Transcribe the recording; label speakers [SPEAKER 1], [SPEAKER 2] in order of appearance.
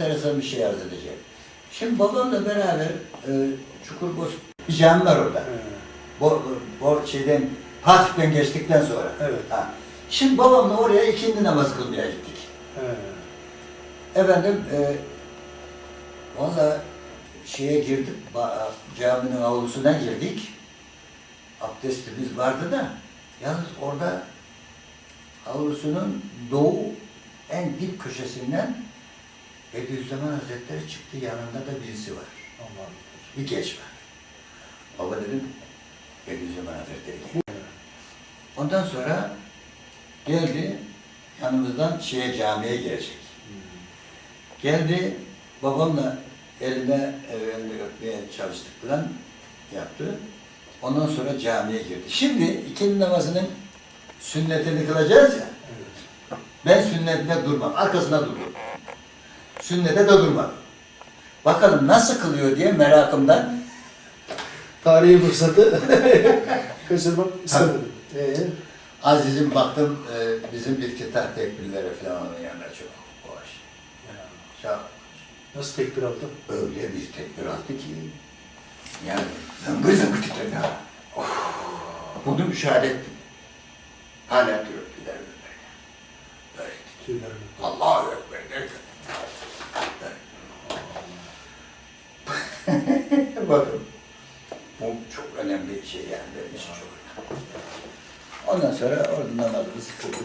[SPEAKER 1] enteresan bir şey arz edeceğim. Şimdi babamla beraber e, Çukurboz bir cami var orada.
[SPEAKER 2] He.
[SPEAKER 1] Bu, bu şeyden Fatih'ten geçtikten sonra.
[SPEAKER 2] Evet.
[SPEAKER 1] Ha. Şimdi babamla oraya ikindi namazı kılmaya gittik.
[SPEAKER 2] He.
[SPEAKER 1] Efendim e, valla şeye girdik, caminin avlusuna girdik. Abdestimiz vardı da yalnız orada avlusunun doğu en dip köşesinden Bediüzzaman Hazretleri çıktı. Yanında da birisi var.
[SPEAKER 2] Allah'ım.
[SPEAKER 1] Bir genç var. Baba dedim, Bediüzzaman Hazretleri geldi. Ondan sonra geldi, yanımızdan şeye camiye gelecek. Geldi, babamla eline elini öpmeye çalıştık falan yaptı. Ondan sonra camiye girdi. Şimdi ikindi namazının sünnetini kılacağız ya.
[SPEAKER 2] Evet.
[SPEAKER 1] Ben sünnetine durmam. Arkasında durdum. Sünnete de durmadım. Bakalım nasıl kılıyor diye merakımdan
[SPEAKER 2] Tarihi fırsatı kaçırmak istemedim. Ee,
[SPEAKER 1] Aziz'im baktım e, bizim iftitah tekbirleri falan onun yanında çok hoş. Çok
[SPEAKER 2] nasıl tekbir aldın?
[SPEAKER 1] öyle bir tekbir aldı ki yani zıngır zıngır titredi ha. Of, Bunu müşahede ettim. Hala diyor gider böyle. Böyle
[SPEAKER 2] Tüylerim.
[SPEAKER 1] Allahu Ekber derken. Bakın. Bu çok önemli bir şey yani benim için çok önemli. Ondan sonra oradan kıldık.